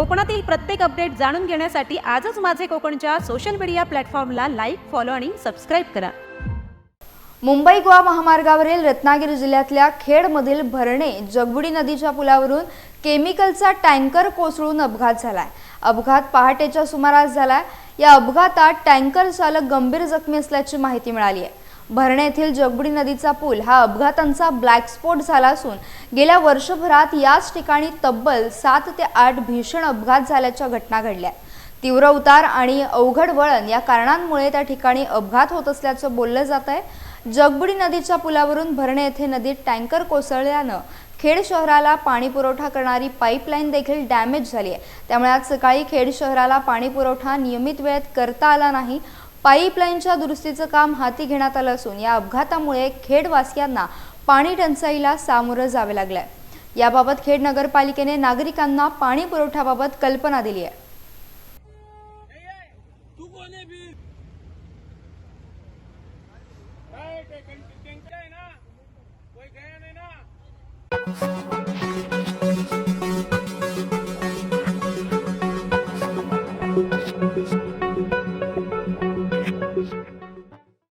कोकणातील प्रत्येक अपडेट जाणून घेण्यासाठी आजच माझे कोकणच्या सोशल मीडिया प्लॅटफॉर्मला लाईक फॉलो आणि सबस्क्राईब करा. मुंबई गोवा महामार्गावरील रत्नागिरी जिल्ह्यातल्या खेडमधील भरणे जगबुडी नदीच्या पुलावरून केमिकलचा टँकर कोसळून अपघात झालाय. अपघात पहाटेच्या सुमारास झालाय. या अपघातात टँकर चालक गंभीर जखमी असल्याची माहिती मिळाली आहे. भरणे येथील जगबुडी नदीचा पूल हा अपघातांचा ब्लॅक स्पॉट झाला असून गेल्या वर्षभरात याच ठिकाणी तब्बल सात ते आठ भीषण अपघात झाल्याच्या घटना घडल्या. तीव्र उतार आणि अवघड वळण या कारणांमुळे त्या ठिकाणी अपघात होत असल्याचं बोललं जात आहे. जगबुडी नदीच्या पुलावरून भरणे येथे नदीत टँकर कोसळल्यानं खेड शहराला पाणी पुरवठा करणारी पाईपलाईन देखील डॅमेज झाली आहे. त्यामुळे आज सकाळी खेड शहराला पाणी पुरवठा नियमित वेळेत करता आला नाही. पाईपलाईनच्या दुरुस्तीचं काम हाती घेण्यात आलं असून या अपघातामुळे खेडवासियांना पाणी टंचाईला सामोरं जावे लागलंय याबाबत खेड नगरपालिकेने नागरिकांना पाणी पुरवठ्याबाबत कल्पना दिली आहे